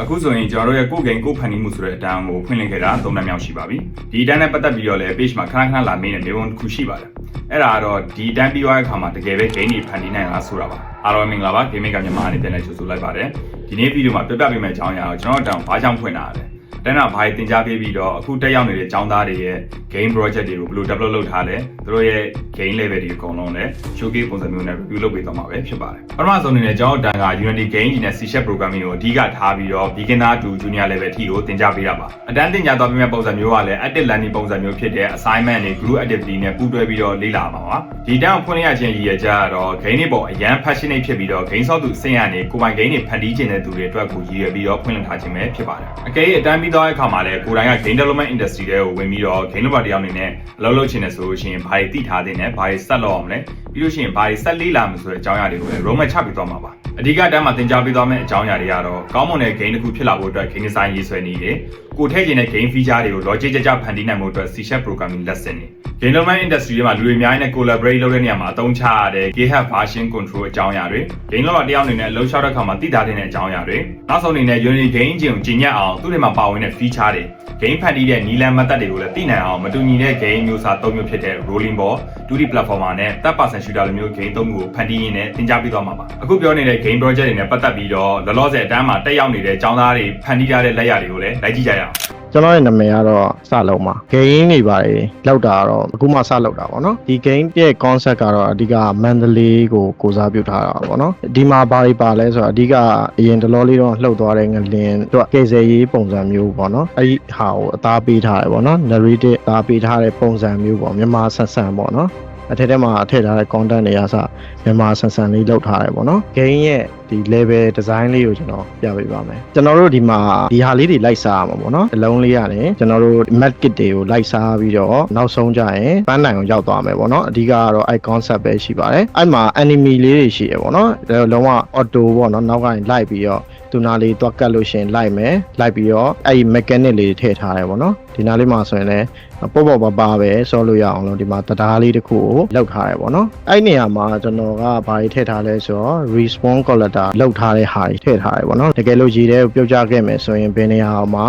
အခုဆိုရင်ကျွန်တော်တို့ရဲ့ကိုယ်ဂိမ်းကိုယ်ဖန်တီးမှုဆိုတဲ့အတန်းကိုဖွင့်လှစ်ခဲ့တာ၃နှစ်မြောက်ရှိပါပြီဒီအတန်းနဲ့ပတ်သက်ပြီးတော့လည်း page မှာခဏခဏလာမေးနေနေဝန်တစ်ခုရှိပါတယ်အဲ့ဒါကတော့ဒီအတန်းပြီးသွားတဲ့အခါမှာတကယ်ပဲ game တွေဖန်တီးနိုင်လားဆိုတာပါအားလုံးမင်္ဂလာပါ gaming ကမြန်မာအနေနဲ့ပြန်လည်ကြိုဆိုလိုက်ပါတယ်ဒီနေ့ဗီဒီယိုမှာပြပြပေးမယ့်အကြောင်းအရာကိုကျွန်တော်တို့ဘာကြောင့်ဖွင့်တာလဲ တန်းတာဘာတွေသင်ကြားပေးပြီးတော့အခုတက်ရောက်နေတဲ့ကျောင်းသားတွေရဲ့ game project တွေကိုဘယ်လို develop လုပ်ထားလဲသူတို့ရဲ့ game level တွေအကုန်လုံးလည်း showcase ပုံစံမျိုးနဲ့ review လုပ်ပေးသွားမှာပဲဖြစ်ပါတယ်ပထမဆုံးအနေနဲ့ကျောင်းတန်းက Unity game နဲ့ C# programming ကိုအဓိကထားပြီးတော့ beginner to junior level ထိကိုသင်ကြားပေးတာပါအတန်းသင်ကြားသွားပေးမယ့်ပုံစံမျိုးကလည်း active learning ပုံစံမျိုးဖြစ်တဲ့ assignment တွေ group activity နဲ့ပူးတွဲပြီးတော့လေ့လာမှာပါဒီတန်းကိုဖွင့်ရခြင်းရည်ရကြတော့ game တွေပေါ်အရန် passionate ဖြစ်ပြီးတော့ game ဆော့သူအဆင့်ရနေကိုပိုင် game တွေဖန်တီးခြင်းတဲ့သူတွေအတွက်ကိုရည်ရွယ်ပြီးတော့ဖွင့်လှစ်ထားခြင်းပဲဖြစ်ပါတယ်အကယ်၍အတန်းပြီးသွားတဲ့အခါမှာလည်းကိုယ်တိုင်က game development industry တွေကိုဝင်ပြီးတော့ game developer တယောက်အနေနဲ့အလုပ်လုပ်ချင်တယ်ဆိုလို့ရှိရင်ဘာတွေသိထားသင့်တယ်ဘာတွေဆက်လုပ်အောင်လဲပြီးလို့ရှိရင်ဘာတွေဆက်လေ့လာမဆိုတဲ့အကြောင်းအရာတွေကိုလည်း roadmap ချပြီးသွားမှာပါ အဓိကတန်းမှာသင်ကြားပေးသွားမယ့်အကြောင်းအရာတွေကတော့ကောင်းမွန်တဲ့ game တစ်ခုဖြစ်လာဖို့အတွက် game design ရေးဆွဲနည်းတွေကိုထည့်ခြင်းတဲ့ game feature တွေကို logic ကြကြဖန်တီးနိုင်ဖို့အတွက် C# programming lesson တွေ game development industry တွေမှာလူတွေအများကြီးနဲ့ collaborate လုပ်တဲ့နေရာမှာအသုံးချရတဲ့ GitHub version control အကြောင်းအရာတွေ game developer တယောက်အနေနဲ့အလုပ်လျှောက်တဲ့အခါမှာသိထားတဲ့အကြောင်းအရာတွေနောက်ဆုံးအနေနဲ့ Unity game engine ကိုကျင့်ညက်အောင်သူ့တွေမှာပါဝင်တဲ့ feature တွေ game ဖန်တီးတဲ့နီလန် method တွေကိုလည်းသိနိုင်အောင်မတူညီတဲ့ game မျိုးစား၃မျိုးဖြစ်တဲ့ rolling ball 2D platformer နဲ့ third person shooter လိုမျိုး game သုံးခုကိုဖန်တီးရင်းနဲ့သင်ကြားပေးသွားမှာပါအခုပြောနေတဲ့ game project တွေနဲ့ပတ်သက်ပြီးတော့လောလောဆယ်အတန်းမှာတက်ရောက်နေတဲ့အကြောင်းသားတွေဖန်တီးထားတဲ့လက်ရာတွေကိုလည်းလိုက်ကြည့်ကြရအောင်ကျွန်တော်ရဲ့နာမည်ကတော့စလုံးပါ game တွေပါတယ်လောက်တာကတော့အခုမှစလောက်တာပေါ့နော်ဒီ game ရဲ့ concept ကတော့အဓိကမန္တလေးကိုကိုစားပြုထားတာပေါ့နော်ဒီမှာဘာတွေပါလဲဆိုတော့အဓိကအရင်တလောလေးတော့လှုပ်သွားတဲ့ငလင်တို့ကေဆယ်ရေးပုံစံမျိုးပေါ့နော်အဲ့ဒီဟာကိုအသားပေးထားတယ်ပေါ့နော် narrative အသားပေးထားတဲ့ပုံစံမျိုးပေါ့မြန်မာဆက်ဆန်ပေါ့နော် အထက်ထဲမှာအထည့်ထားတဲ့ content တွေကစမြန်မာဆန်ဆန်လေးလောက်ထားတယ်ပေါ့နော် game ရဲ့ဒီ level design လေးကိုကျွန်တော်ပြပေးပါမယ်ကျွန်တော်တို့ဒီမှာဒီဟာလေးတွေလိုက်စားရမှာပေါ့နော်အလုံးလေးရတယ်ကျွန်တော်တို့ map kit တွေကိုလိုက်စားပြီးတော့နောက်ဆုံးကြရင်ပန်းနိုင်ကိုရောက်သွားမယ်ပေါ့နော်အဓိကကတော့အဲ concept ပဲရှိပါတယ်အဲ့မှာ enemy လေးတွေရှိရပေါ့နော်ဒါလုံးဝ auto ပေါ့နော်နောက်ကနေလိုက်ပြီးတော့ သူနာလေးတွက်ကတ်လို့ရှရင်လိုက်မယ်လိုက်ပြီးတော့အဲ့ဒီ mechanic လေးတွေထည့်ထားတယ်ပေါ့နော်ဒီနားလေးမှာဆိုရင်လည်းပေါ့ပေါ့ပါပါပဲဆောလို့ရအောင်လို့ဒီမှာတရားလေးတစ်ခုကိုလောက်ထားတယ်ပေါ့နော်အဲ့နေရာမှာကျွန်တော်ကဘာတွေထည့်ထားလဲဆိုတော့ respawn collector လောက်ထားတဲ့ဟာတွေထည့်ထားတယ်ပေါ့နော်တကယ်လို့ရည်တဲ့ပြုတ်ကြခဲ့မယ်ဆိုရင်ဘယ်နေရာမှာ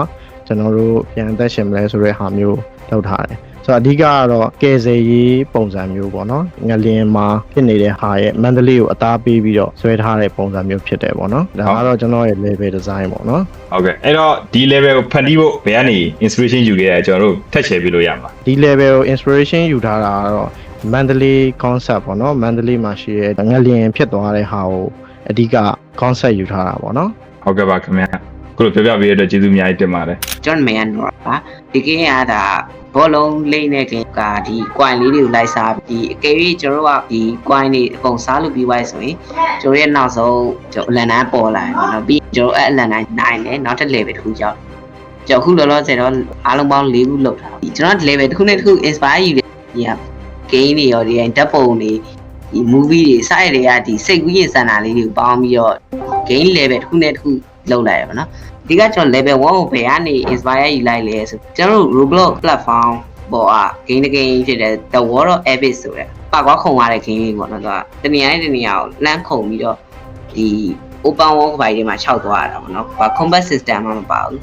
ကျွန်တော်တို့ပြန်အသက်ရှင်မလဲဆိုတဲ့ဟာမျိုးလောက်ထားတယ် ဆိုတော့အဓိကကတော့ကယ်ဆယ်ရေးပုံစံမျိုးပေါ့နော်ငလျင်မှာဖြစ်နေတဲ့ဟာရဲ့မန္တလေးကိုအသားပေးပြီးတော့ဆွဲထားတဲ့ပုံစံမျိုးဖြစ်တယ်ပေါ့နော်ဒါကတော့ကျွန်တော်ရဲ့ level design ပေါ့နော်ဟုတ်ကဲ့အဲ့တော့ဒီ level ကိုဖန်တီးဖို့ဘယ်ကနေ inspiration ယူခဲ့ရကျွန်တော်တို့ထက်ချယ်ပြလို့ရမှာဒီ level ကို inspiration ယူထားတာကတော့မန္တလေး concept ပေါ့နော်မန္တလေးမှာရှိတဲ့ငလျင်ဖြစ်သွားတဲ့ဟာကိုအဓိက concept ယူထားတာပေါ့နော်ဟုတ်ကဲ့ပါခင်ဗျာခုလိုပြောပြပေးရတဲ့အတွက်ကျေးဇူးအများကြီးတင်ပါတယ်ကျွန်တော်မယန်တော့ပါဒီကင်းရတာ ဘောလုံးလိမ့်တဲ့ကင်းကဒီ coin လေးတွေကိုလိုက်စားဒီအကယ်၍ကျွန်တော်တို့ကဒီ coin တွေအကုန်စားလို့ပြီးသွားဆိုရင်ကျွန်တော်ရဲ့နောက်ဆုံးကျွန်တော်အလန်တန်းပေါ်လာတယ်ပေါ့နော်ပြီးကျွန်တော်အဲ့အလန်တန်းနိုင်တယ်နောက်တစ် level တစ်ခုကြောက်ကျွန်တော်ခုလောလောဆယ်တော့အားလုံးပေါင်း၄ခုလောက်ထားဒီကျွန်တော် level တစ်ခုနဲ့တစ်ခု inspire ယူတယ်ဒီက game တွေရောဒီဓာတ်ပုံတွေဒီ movie တွေစတဲ့တွေကဒီစိတ်ကူးရင်စံတာလေးတွေကိုပေါင်းပြီးတော့ game level တစ်ခုနဲ့တစ်ခုလောက်လိုက်ရပါတော့ ဒီကကျွန်တော် level 1ကိုဘယ်ကနေ inspire ယူလိုက်လဲဆိုကျွန်တော်တို့ Roblox platform ပေါ်က game တစ် game ဖြစ်တဲ့ The World of Abyss ဆိုတဲ့ပါကွာခုံရတဲ့ game လေးပေါ့နော်သူကတနေရာနဲ့တနေရာကိုလမ်းခုံပြီးတော့ဒီ open world ဘိုင်တွေမှာခြောက်သွားရတာပေါ့နော်ဘာ combat system မှမပါဘူး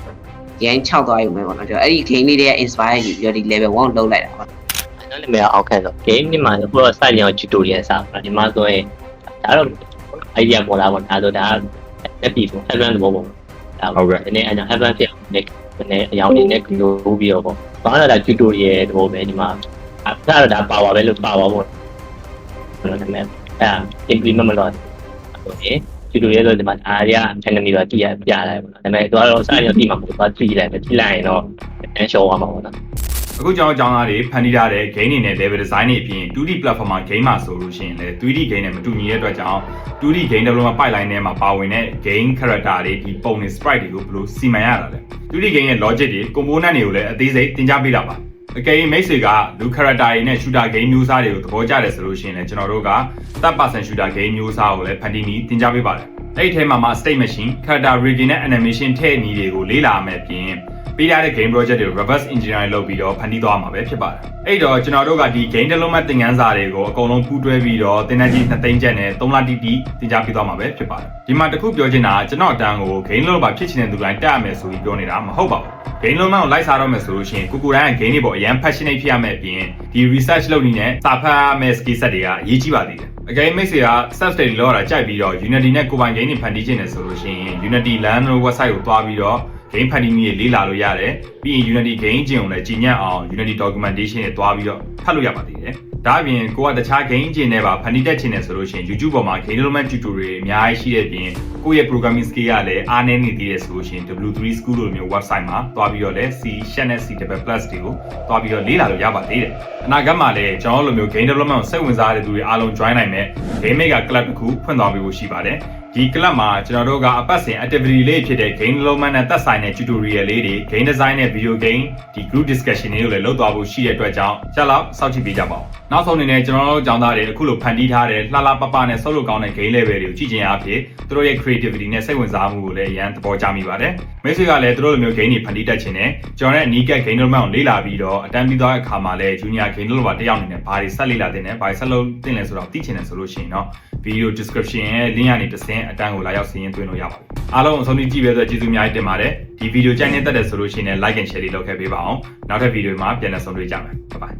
ရန်ခြောက်သွားရုံပဲပေါ့နော်ကျွန်တော်အဲ့ဒီ game လေးတွေက inspire ယူပြီးတော့ဒီ level 1ကိုလောက်လိုက်တာပေါ့ကျွန်တော်နာမည်အောက်ခန့်ဆို game ဒီမှာဟိုတော့ site ရော tutorial စပါဒီမှာဆိုရင်ဒါတော့ idea ပေါ်လာပေါ့ဒါဆိုဒါတက်ပြီဆို advanced ဘောပေါ့ ဒါဒီနေ့အညာ advanced ဖြစ်အောင် next ဒီနေ့အရောင်လေးနဲ့ grow ပြီးတော့ပေါ့ဘာလဲဒါ tutorial တော့ပဲဒီမှာအဲ့ဒါဒါ power ပဲလို့ power ပေါ့ကျွန်တော်နာမည်အဲ implement မလို့ဟုတ်ကဲ့ tutorial ဆိုဒီမှာအားရ enemy တော့ကြည့်ရပြရတယ်ပေါ့နော်ဒါပေမဲ့တော့ site ရောဒီမှာပေါ့သွားကြည့်လိုက်ပဲကြည့်လိုက်ရင်တော့အန်ရှော့ရမှာပေါ့နော် အခုကျွန်တော်ကျောင်းသားတွေဖန်တီးထားတဲ့ game တွေနဲ့ level design တွေအပြင် 2D platform မှာ game မှာဆိုလို့ရှိရင်လည်း 3D game နဲ့မတူညီတဲ့အတွက်ကြောင့် 2D game development pipeline ထဲမှာပါဝင်တဲ့ game character တွေဒီပုံတွေ sprite တွေကိုဘယ်လိုစီမံရတာလဲ 2D game ရဲ့ logic တွေ component တွေကိုလည်းအသေးစိတ်သင်ကြားပေးတာပါအကယ်၍မိတ်ဆွေကလူ character တွေနဲ့ shooter game မျိုးစားတွေကိုသဘောကျတယ်ဆိုလို့ရှိရင်လည်းကျွန်တော်တို့က third person shooter game မျိုးစားကိုလည်းဖန်တီးပြီးသင်ကြားပေးပါတယ်အဲ့ဒီထဲမှာမှ state machine character rigging နဲ့ animation ထည့်နည်းတွေကိုလေ့လာမယ်ပြင် ပေးထားတဲ့ game project တွေကို reverse engineering လုပ်ပြီးတော့ဖန်တီးသွားမှာပဲဖြစ်ပါတယ်အဲ့တော့ကျွန်တော်တို့ကဒီ game development သင်ခန်းစာတွေကိုအကုန်လုံးပူးတွဲပြီးတော့သင်တန်းကြီး2သိန်းကျပ်နဲ့3လတိတိသင်ကြားပေးသွားမှာပဲဖြစ်ပါတယ်ဒီမှာတစ်ခုပြောချင်တာကကျွန်တော်အတန်းကို game developer ဖြစ်ချင်တဲ့သူတိုင်းတက်ရမယ်ဆိုပြီးပြောနေတာမဟုတ်ပါဘူး game လုံးမကိုလိုက်စားတော့မယ်ဆိုလို့ရှိရင်ကိုကိုတိုင်းက game တွေပေါ့အရန် passionate ဖြစ်ရမယ်အပြင်ဒီ research လုပ်နေတဲ့စာဖတ်ရမယ့် skill set တွေကအရေးကြီးပါသေးတယ်။ again မိတ်ဆွေက self study လောက်ရတာကြိုက်ပြီးတော့ Unity နဲ့ကိုပိုင် game တွေဖန်တီးခြင်းနဲ့ဆိုလို့ရှိရင် Unity Land website ကိုတွားပြီးတော့ game ဖန်တီးနည်းတွေလေ့လာလို့ရတယ်။ပြီးရင် Unity game ကျင်ကိုလည်းကြည်ညက်အောင် Unity documentation တွေတွားပြီးတော့ဖတ်လို့ရပါသေးတယ်။ဒါအပြင်ကိုကတခြား game ကျင်တွေပါဖန်တီးတတ်ခြင်းနဲ့ဆိုလို့ရှိရင် YouTube ပေါ်မှာ game development tutorial အများကြီးရှိတဲ့အပြင်ကိုယ့်ရဲ့ programming skill ကလည်းအားနည်းနေသေးတယ်ဆိုလို့ရှိရင် W3 School လိုမျိုး website မှာတွားပြီးတော့လည်း C Sharp နဲ့ C++ Plus တွေကိုတွားပြီးတော့လေ့လာလို့ရပါသေးတယ်။အနာဂတ်မှာလည်းကျွန်တော်တို့လိုမျိုး game development ကိုစိတ်ဝင်စားတဲ့သူတွေအားလုံး join နိုင်မယ် game maker club တစ်ခုဖွင့်သွားပေးဖို့ရှိပါတယ်။ ဒီ club မှာကျွန်တော်တို့ကအပတ်စဉ် activity လေးဖြစ်တဲ့ game development နဲ့သက်ဆိုင်တဲ့ tutorial လေးတွေ game design နဲ့ video game ဒီ group discussion တွေကိုလည်းလုပ်သွားဖို့ရှိတဲ့အတွက်ကြောင့်ချက်လောက်စောင့်ကြည့်ပေးကြပါဦး။နောက်ဆုံးအနေနဲ့ကျွန်တော်တို့ကျောင်းသားတွေအခုလိုဖန်တီးထားတဲ့လှလှပပနဲ့ဆုပ်လို့ကောင်းတဲ့ game level တွေကိုကြည့်ချင်အားဖြင့်သူတို့ရဲ့ creativity နဲ့စိတ်ဝင်စားမှုကိုလည်းအရန်သဘောကျမိပါတယ်။မိတ်ဆွေကလည်းသူတို့လိုမျိုး game တွေဖန်တီးတတ်ခြင်းနဲ့ကျွန်တော်ရဲ့အနီးကပ် game development ကိုလေ့လာပြီးတော့အတန်းပြီးသွားတဲ့အခါမှာလည်း junior game developer တစ်ယောက်အနေနဲ့ဘာတွေဆက်လေ့လာတင်တယ်ဘာတွေဆက်လုပ်တင်လဲဆိုတော့သိချင်တယ်ဆိုလို့ရှိရင်တော့ video description ရဲ့ link ကနေတစ်ဆင့်အတန်းကိုလာရောက်စီးရင်သွင်းလို့ရပါပြီ။အားလုံးအဆုံးထိကြည့်ပဲဆိုကျေးဇူးအများကြီးတင်ပါတယ်။ဒီ video ကြိုက်နေတတ်တယ်ဆိုလို့ရှိရင်လည်း like and share လေးလုပ်ခဲ့ပေးပါအောင်။နောက်ထပ် video မှာပြန်လည်ဆုံတွေ့ကြမယ်။ Bye bye